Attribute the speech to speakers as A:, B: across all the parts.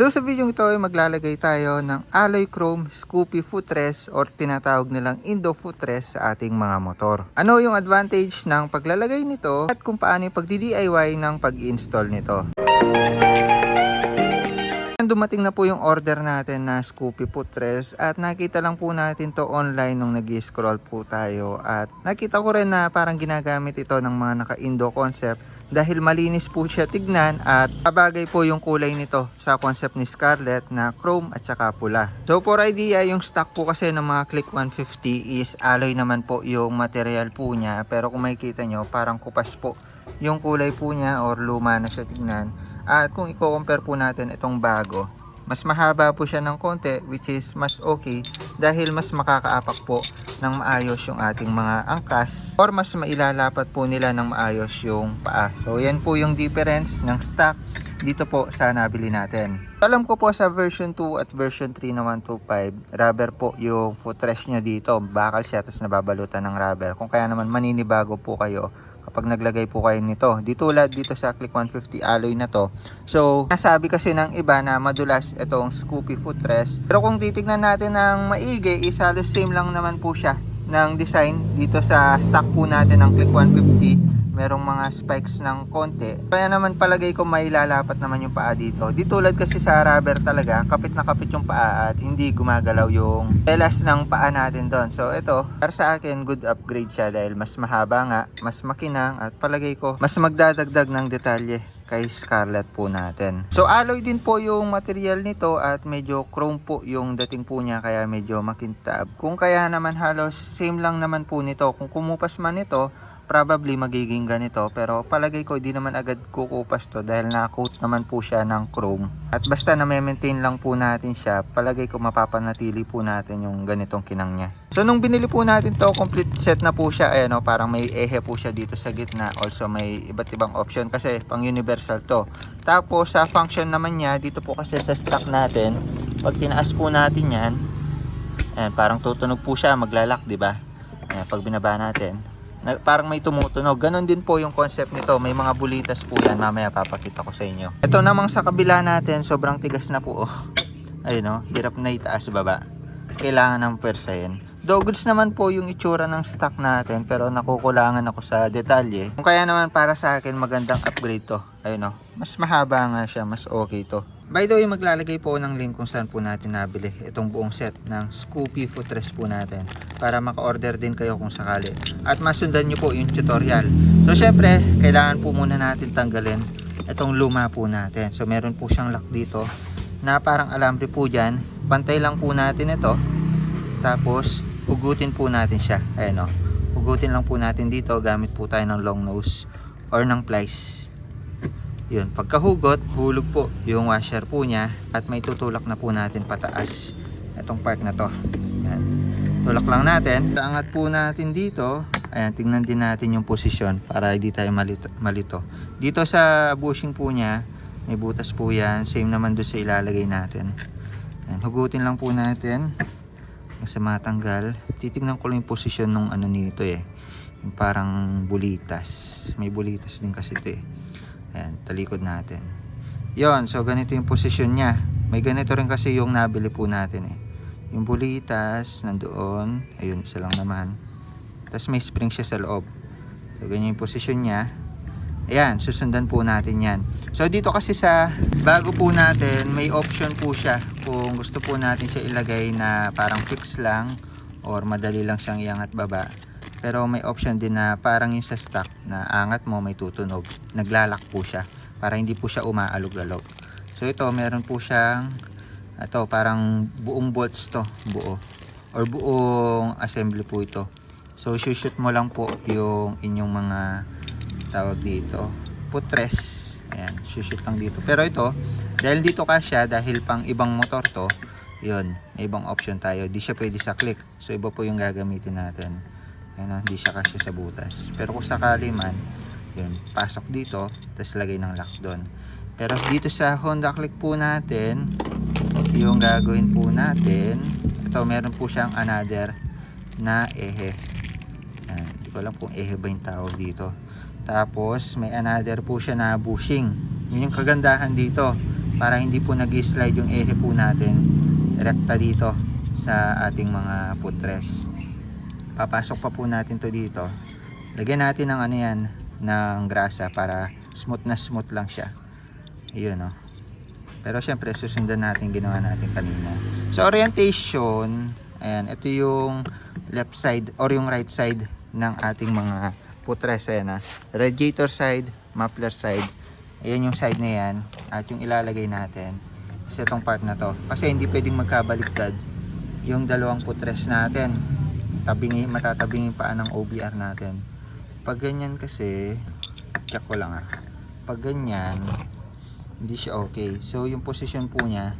A: So sa video ito ay maglalagay tayo ng alloy chrome Scoopy footrest or tinatawag nilang Indo footrest sa ating mga motor. Ano yung advantage ng paglalagay nito at kung paano yung pagdi-DIY ng pag-install nito. Dumating na po yung order natin na Scoopy footrest at nakita lang po natin to online nung nag scroll po tayo at nakita ko rin na parang ginagamit ito ng mga naka-Indo concept dahil malinis po siya tignan at kabagay po yung kulay nito sa concept ni Scarlett na chrome at saka pula. So for idea, yung stock po kasi ng mga Click 150 is alloy naman po yung material po niya pero kung makikita nyo parang kupas po yung kulay po niya or luma na siya tignan. At kung i-compare po natin itong bago, mas mahaba po siya ng konti which is mas okay dahil mas makakaapak po ng maayos yung ating mga angkas or mas mailalapat po nila ng maayos yung paa. So yan po yung difference ng stock dito po sa nabili natin. Alam ko po sa version 2 at version 3 na 125, rubber po yung footrest niya dito. Bakal siya tapos nababalutan ng rubber. Kung kaya naman maninibago po kayo kapag naglagay po kayo nito. Di tulad dito sa Click 150 alloy na to. So, nasabi kasi ng iba na madulas itong Scoopy footrest. Pero kung titignan natin ng maigi, is halos same lang naman po siya ng design dito sa stock po natin ng Click 150 merong mga spikes ng konti. Kaya naman palagay ko may lalapat naman yung paa dito. Di tulad kasi sa rubber talaga, kapit na kapit yung paa at hindi gumagalaw yung telas ng paa natin doon. So ito, para sa akin, good upgrade siya dahil mas mahaba nga, mas makinang at palagay ko, mas magdadagdag ng detalye kay Scarlett po natin. So alloy din po yung material nito at medyo chrome po yung dating po niya kaya medyo makintab. Kung kaya naman halos same lang naman po nito. Kung kumupas man ito, probably magiging ganito. Pero palagay ko di naman agad kukupas to dahil na-coat naman po siya ng chrome. At basta na maintain lang po natin siya palagay ko mapapanatili po natin yung ganitong kinang niya. So nung binili po natin to complete set na po siya. Ayan o parang may ehe po siya dito sa gitna. Also may iba't ibang option kasi pang universal to. Tapos sa function naman niya dito po kasi sa stock natin pag tinaas po natin yan ayan, parang tutunog po siya maglalak ba? Ayan, pag binaba natin na, parang may tumutunog. Ganon din po yung concept nito. May mga bulitas po yan. Mamaya papakita ko sa inyo. Ito namang sa kabila natin, sobrang tigas na po. Oh. Ayun o, hirap na itaas baba. Kailangan ng persayin. Though goods naman po yung itsura ng stock natin pero nakukulangan ako sa detalye. Kung kaya naman para sa akin magandang upgrade to. Ayun o, mas mahaba nga siya, mas okay to. By the way, maglalagay po ng link kung saan po natin nabili itong buong set ng Scoopy footrest po natin para maka-order din kayo kung sakali. At masundan nyo po yung tutorial. So, syempre, kailangan po muna natin tanggalin itong luma po natin. So, meron po siyang lock dito na parang alambre po dyan. Pantay lang po natin ito. Tapos, hugutin po natin siya. Ayan o. Hugutin lang po natin dito. Gamit po tayo ng long nose or ng plies. Yun, pagkahugot, hulog po yung washer po niya at may tutulak na po natin pataas itong part na to. Yan. Tulak lang natin. Angat po natin dito. Ayan, tingnan din natin yung posisyon para hindi tayo malito. malito. Dito sa bushing po niya, may butas po yan. Same naman doon sa ilalagay natin. Ayan, hugutin lang po natin sa matanggal. Titignan ko lang yung posisyon ng ano nito eh. Yung parang bulitas. May bulitas din kasi ito eh. Ayan, talikod natin. Yon, so ganito yung posisyon niya. May ganito rin kasi yung nabili po natin eh. Yung bulitas, nandoon. Ayun, isa lang naman. Tapos may spring siya sa loob. So, ganyan yung posisyon niya. Ayan, susundan po natin yan. So, dito kasi sa bago po natin, may option po siya. Kung gusto po natin siya ilagay na parang fix lang or madali lang siyang iangat baba. Pero may option din na parang yung sa stock na angat mo may tutunog. Naglalak po siya para hindi po siya umaalog-alog. So ito meron po siyang ito parang buong bolts to, buo or buong assembly po ito. So shoot mo lang po yung inyong mga tawag dito, putres. Ayan, shoot lang dito. Pero ito, dahil dito kasya dahil pang ibang motor to, yun, may ibang option tayo. Di siya pwede sa click. So iba po yung gagamitin natin. Ayan, hindi siya kasya sa butas. Pero kung sakali man, yun, pasok dito, tapos lagay ng lock doon. Pero dito sa Honda Click po natin, yung gagawin po natin, ito meron po siyang another na ehe. Ayan, hindi ko alam kung ehe ba yung tawag dito. Tapos may another po siya na bushing. Yun yung kagandahan dito. para hindi po nag-slide yung ehe po natin rekta dito sa ating mga footrest papasok pa po natin to dito. Lagyan natin ng ano yan ng grasa para smooth na smooth lang siya. Yun oh. pero syempre susundan natin ginawa natin kanina. Sa orientation ayan ito yung left side or yung right side ng ating mga footrest ayan ah. radiator side muffler side. Ayan yung side na yan at yung ilalagay natin is itong part na to. Kasi hindi pwedeng magkabaliktad yung dalawang footrest natin tabingi, matatabingi pa ng OBR natin. Pag ganyan kasi check ko lang ah. Pag ganyan hindi siya okay. So yung position po niya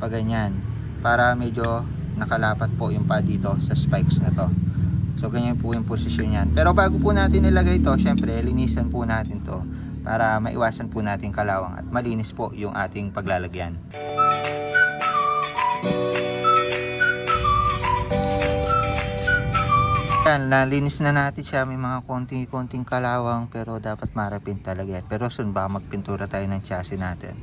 A: pag ganyan para medyo nakalapat po yung pa dito sa spikes na to. So ganyan po yung position yan pero bago po natin ilagay to syempre linisan po natin to para maiwasan po natin kalawang at malinis po yung ating paglalagyan Yan, nalinis na natin siya. May mga konting-konting kalawang pero dapat marapin talaga yan. Pero soon baka magpintura tayo ng chassis natin.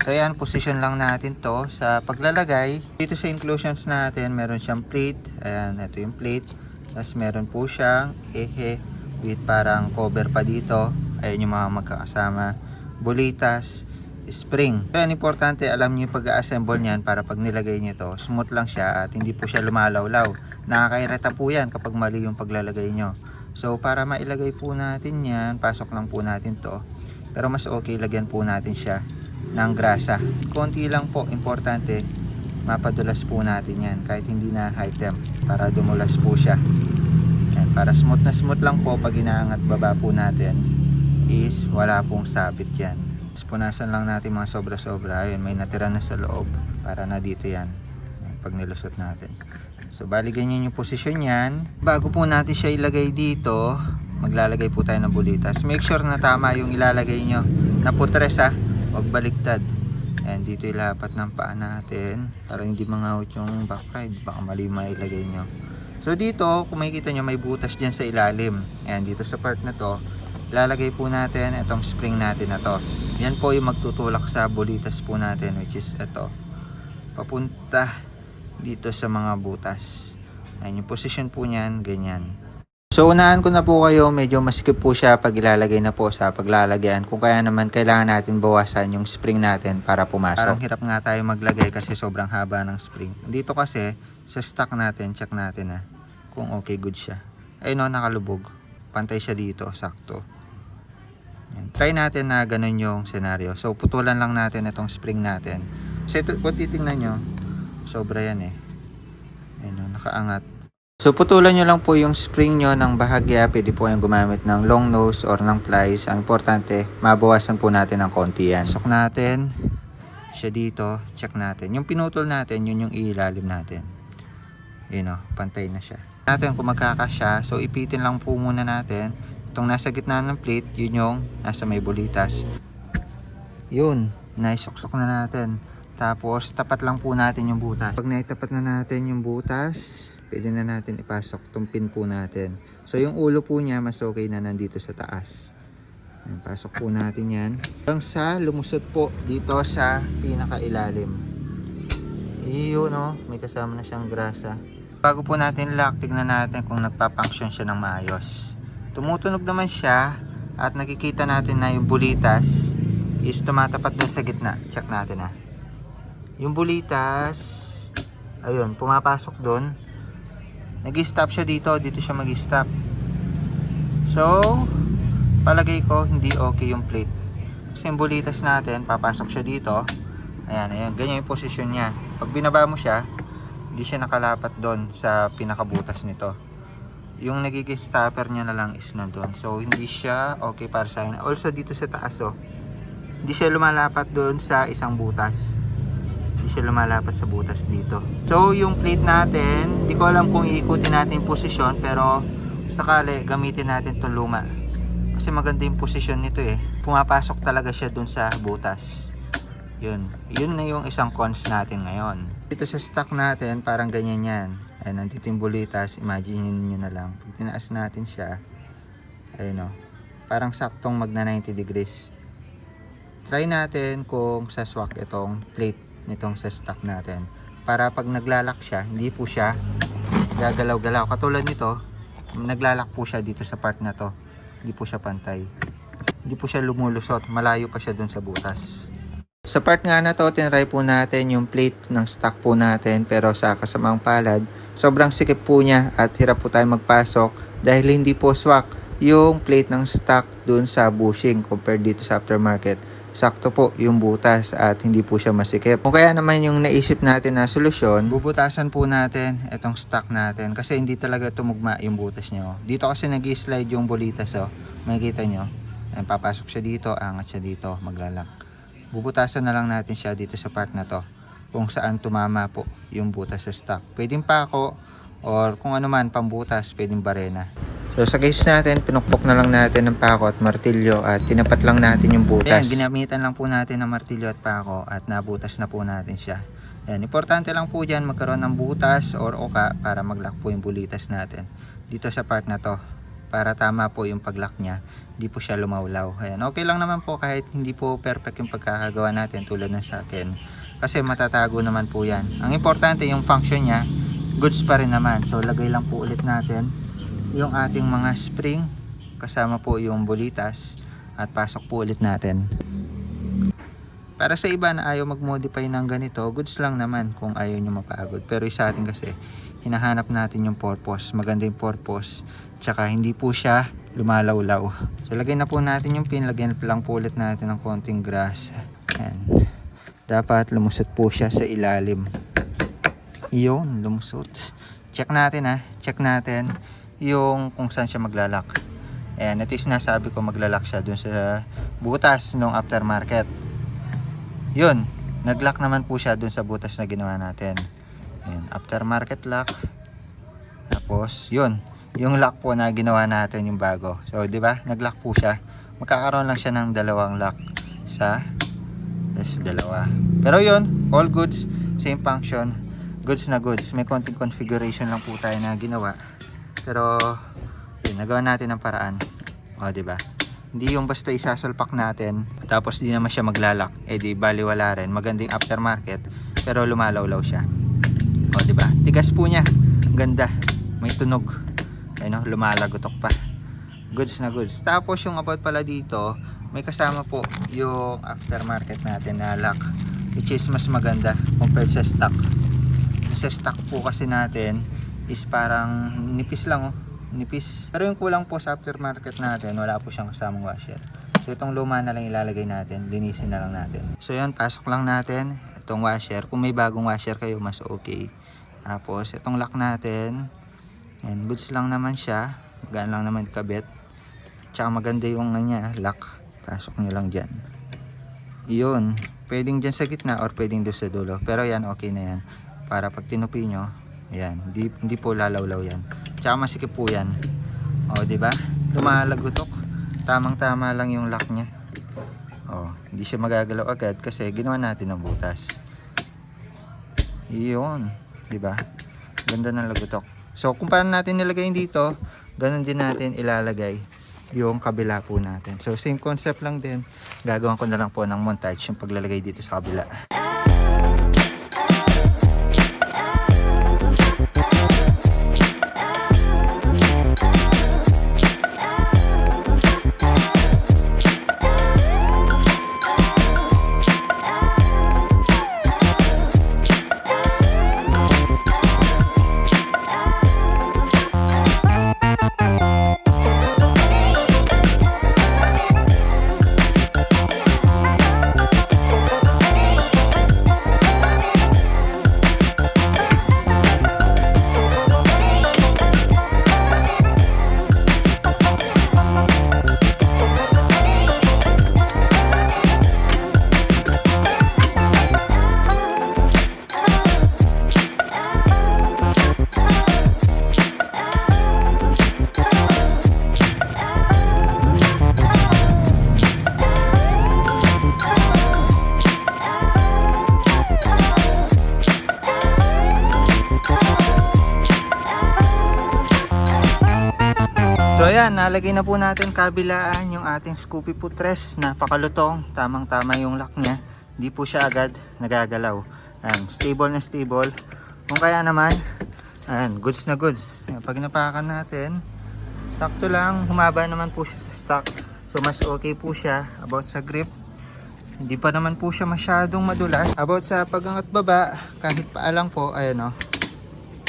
A: So yan, position lang natin to sa paglalagay. Dito sa inclusions natin, meron siyang plate. Ayan, ito yung plate. Tapos meron po siyang ehe with parang cover pa dito. Ayan yung mga magkakasama. Bulitas, spring. Kaya importante alam niyo pag-assemble niyan para pag nilagay niyo to, smooth lang siya at hindi po siya lumalawlaw. Nakakairita po yan kapag mali yung paglalagay nyo. So para mailagay po natin yan, pasok lang po natin to. Pero mas okay lagyan po natin siya ng grasa. Konti lang po, importante mapadulas po natin yan kahit hindi na high temp para dumulas po siya. Yan, para smooth na smooth lang po pag inaangat baba po natin is wala pong sabit yan. Tapos punasan lang natin mga sobra-sobra. Ayun, may natira na sa loob para na dito yan. Pag nilusot natin. So, bali ganyan yung posisyon yan. Bago po natin siya ilagay dito, maglalagay po tayo ng bulitas. Make sure na tama yung ilalagay nyo. Na putres ha. Huwag baliktad. Ayan, dito ilapat ng paa natin. Para hindi mangawit yung back ride. Baka mali mailagay nyo. So, dito, kung makikita nyo, may butas dyan sa ilalim. Ayan, dito sa part na to, lalagay po natin itong spring natin na to. Yan po yung magtutulak sa bulitas po natin, which is ito. Papunta dito sa mga butas. Ayan, yung position po niyan, ganyan. So, unahan ko na po kayo, medyo masikip po siya pag ilalagay na po sa paglalagyan. Kung kaya naman, kailangan natin bawasan yung spring natin para pumasok. Parang hirap nga tayo maglagay kasi sobrang haba ng spring. Dito kasi, sa stock natin, check natin ah, kung okay, good siya. Ayun o, nakalubog. Pantay siya dito, sakto. Try natin na ganun yung scenario. So, putulan lang natin itong spring natin. Kasi ito, kung titingnan nyo, sobra yan eh. Ayun nakaangat. So, putulan nyo lang po yung spring nyo ng bahagya. Pwede po yung gumamit ng long nose or ng plies. Ang importante, mabawasan po natin ng konti yan. Sok natin. Siya dito. Check natin. Yung pinutol natin, yun yung ilalim natin. Yun pantay na siya. Natin kung magkakasya. So, ipitin lang po muna natin. Itong nasa gitna ng plate, yun yung nasa may bulitas. Yun, naisuksok na natin. Tapos, tapat lang po natin yung butas. Pag naitapat na natin yung butas, pwede na natin ipasok tong pin po natin. So, yung ulo po niya, mas okay na nandito sa taas. Ayan, pasok po natin yan. Hanggang sa lumusot po dito sa pinakailalim. Iyon, no? May kasama na siyang grasa. Bago po natin lock, tignan natin kung nagpa-function siya ng maayos. Tumutunog naman siya at nakikita natin na yung bulitas is tumatapat dun sa gitna. Check natin ha. Yung bulitas, ayun, pumapasok dun. Nag-stop siya dito, dito siya mag-stop. So, palagay ko hindi okay yung plate. Kasi yung bulitas natin, papasok siya dito. Ayan, ayan, ganyan yung posisyon niya. Pag binaba mo siya, hindi siya nakalapat doon sa pinakabutas nito. Yung nagiging stopper niya na lang is nandun. So, hindi siya okay para sa akin. Also, dito sa taas, oh, hindi siya lumalapat doon sa isang butas. Hindi siya lumalapat sa butas dito. So, yung plate natin, hindi ko alam kung iikutin natin yung posisyon, pero sakali, gamitin natin itong luma. Kasi maganda yung posisyon nito eh. Pumapasok talaga siya doon sa butas. Yun. Yun na yung isang cons natin ngayon. Dito sa stock natin, parang ganyan yan. Ayan, nandito yung bulitas. Imagine nyo na lang. Pag tinaas natin siya, ayun o. Parang saktong magna 90 degrees. try natin kung sa swak itong plate nitong sa stock natin. Para pag naglalak siya, hindi po siya gagalaw-galaw. Katulad nito, naglalak po siya dito sa part na to. Hindi po siya pantay. Hindi po siya lumulusot. Malayo pa siya dun sa butas. Sa part nga na to, tinry po natin yung plate ng stock po natin pero sa kasamang palad, sobrang sikip po niya at hirap po tayo magpasok dahil hindi po swak yung plate ng stock dun sa bushing compared dito sa aftermarket. Sakto po yung butas at hindi po siya masikip. Kung kaya naman yung naisip natin na solusyon, bubutasan po natin itong stock natin kasi hindi talaga tumugma yung butas niya. oh. Dito kasi nag slide yung bolitas oh. Makikita nyo. Ayan, papasok siya dito, angat siya dito, maglalak bubutasan na lang natin siya dito sa part na to kung saan tumama po yung butas sa stock. Pwedeng pako or kung ano man pambutas pwedeng barena. So sa case natin pinukpok na lang natin ng pako at martilyo at tinapat lang natin yung butas. Ayan, ginamitan lang po natin ng martilyo at pako at nabutas na po natin siya. Ayan, importante lang po dyan magkaroon ng butas or oka para maglock po yung bulitas natin dito sa part na to para tama po yung paglock niya hindi po siya lumawlaw. Ayan okay lang naman po kahit hindi po perfect yung pagkakagawa natin tulad ng sa akin. Kasi matatago naman po yan. Ang importante yung function niya goods pa rin naman. So lagay lang po ulit natin yung ating mga spring kasama po yung bolitas at pasok po ulit natin. Para sa iba na ayaw mag-modify ng ganito, goods lang naman kung ayaw nyo mapagod. Pero sa atin kasi, hinahanap natin yung purpose. Maganda yung purpose. Tsaka hindi po siya lumalawlaw. So lagay na po natin yung pin. Lagyan lang po ulit natin ng konting grass. Ayan. Dapat lumusot po siya sa ilalim. Yun, lumusot. Check natin ha. Check natin yung kung saan siya maglalak. Ayan, ito yung sinasabi ko maglalak siya dun sa butas ng aftermarket. Yun, naglock naman po siya dun sa butas na ginawa natin. Ayan, aftermarket lock. Tapos, yun, yung lock po na ginawa natin yung bago. So, di ba? Nag-lock po siya. Magkakaroon lang siya ng dalawang lock sa yes, dalawa. Pero yun, all goods, same function. Goods na goods. May konting configuration lang po tayo na ginawa. Pero, yun, nagawa natin ng paraan. O, ba? Hindi yung basta isasalpak natin tapos di naman siya maglalak. Eh di baliwala rin. Magandang aftermarket pero lumalawlaw siya. O di ba? Tigas po niya. Ganda. May tunog. Ayun no, lumalagotok pa. Goods na goods. Tapos yung about pala dito, may kasama po yung aftermarket natin na lock which is mas maganda compared sa stock. Sa stock po kasi natin is parang nipis lang oh nipis. Pero yung kulang po sa aftermarket natin, wala po siyang kasamang washer. So itong luma na lang ilalagay natin, linisin na lang natin. So yun, pasok lang natin itong washer. Kung may bagong washer kayo, mas okay. Tapos itong lock natin, yan, goods lang naman siya. Magaan lang naman kabit. Tsaka maganda yung ano niya, lock. Pasok nyo lang dyan. Yun, pwedeng dyan sa gitna or pwedeng doon sa dulo. Pero yan, okay na yan. Para pag tinupi nyo, yan, hindi, hindi po lalawlaw yan. Tsaka masikip po yan. O, ba? Lumalagotok. Tamang-tama lang yung lock niya. O, hindi siya magagalaw agad kasi ginawa natin ng butas. Iyon, di ba? Ganda ng lagotok. So, kung paano natin nilagay dito, ganun din natin ilalagay yung kabila po natin. So, same concept lang din. Gagawin ko na lang po ng montage yung paglalagay dito sa kabila. Ayan, nalagay na po natin kabilaan yung ating Scoopy Putres. Napakalutong, tamang-tama yung lock niya. Hindi po siya agad nagagalaw. Ayan, stable na stable. Kung kaya naman, ayan, goods na goods. Pag napakan natin, sakto lang, humaba naman po siya sa stock. So mas okay po siya about sa grip. Hindi pa naman po siya masyadong madulas. About sa pagangat baba, kahit paalang po, ayan o,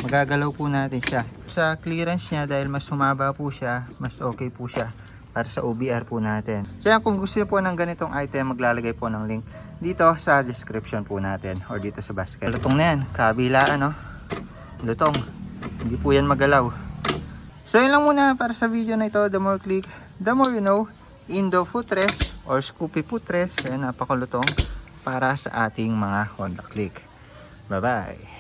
A: magagalaw po natin siya. Sa clearance niya, dahil mas humaba po siya, mas okay po siya para sa OBR po natin. Yan, kung gusto niyo po ng ganitong item, maglalagay po ng link dito sa description po natin or dito sa basket. Lutong na yan, kabilaan no? Lutong. Hindi po yan magalaw. So yun lang muna para sa video na ito. The more click, the more you know. Indo footrest or Scoopy footrest. Ayan, napakalutong para sa ating mga Honda Click. Bye-bye.